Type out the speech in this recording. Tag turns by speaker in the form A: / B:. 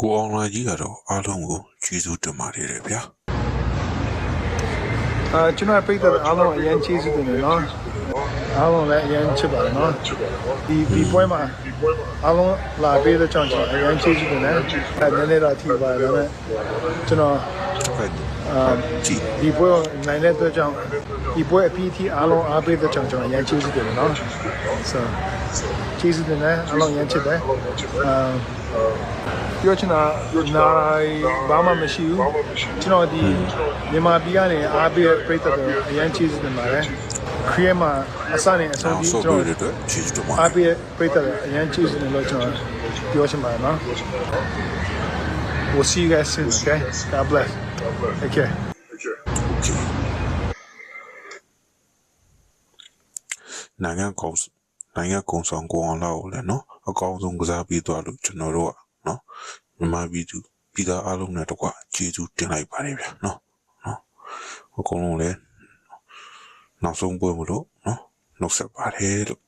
A: ကိုအောင်လာကြီးကတော့အားလုံးကိုကျေးဇူးတင်ပါတယ်တဲ့ဗျာ
B: အာကျွန်တော်ပြိတ္တအားလုံးအရင်ချီးစုတင်တယ်နော်အားလုံးလည်းအရင်ချစ်ပါတယ်နော်ဒီဒီပွဲမှာအားလုံးလာပေးတဲ့ကြောင့်ကျွန်တော်အရင်ချီးစုတင်တယ်အဲနည်းနည်းတော့ထိပါတယ်ဒါပေမဲ့ကျွန်တော်
A: ဟုတ်
B: အာ
A: ကြည့်
B: ဒီပွဲကိုနိုင်တဲ့အတွက်ကြောင့်ဒီပွဲအပြီးထိအားလုံးအားပေးတဲ့ကြောင့်ကျွန်တော်အရင်ချီးစုတင်တယ်နော် so ချီးစုတင်တယ်အားလုံးအရင်ချစ်တယ်အာပြောချင်တာနာဘာမှမရှိဘူးကျွန်တော်ဒီမြန်မာပြည်ကနေအားပေးတဲ့ပြည်သက်တွေအရင်ချီးစုတင်ပါတယ်ခရီးမှာအစနဲ့အဆုံး
A: နောက်
B: ထိ
A: ဆုံး
B: ကျွန်
A: ပြ
B: တော်
A: တဲ့အတွက်ကျေးဇူးတင်ပါတ
B: အား
A: ယ်
B: ပေးတဲ့ပြည်သက်တွေအရင်ချီးစုတင်လို့ကျွန်တော်ပြောချင်ပါတယ်နော် We'll see you guys soon, okay? God bless. Take care.
A: နိုင်ငံကောင်နိုင်ငံကောင်ဆောင်ကိုအောင်လာကိုလည်းနော်အကောင်းဆုံးကစားပြီးသွားလို့ကျွန်တော်တို့ကနော်မြန်မာပြည်သူပြည်သားအားလုံးနဲ့တကွကျေးဇူးတင်လိုက်ပါတယ်ဗျာနော်နော်အကုန်လုံးလည်းနောက်ဆုံးပွဲမလို့နော်နှုတ်ဆက်ပါတယ်လို့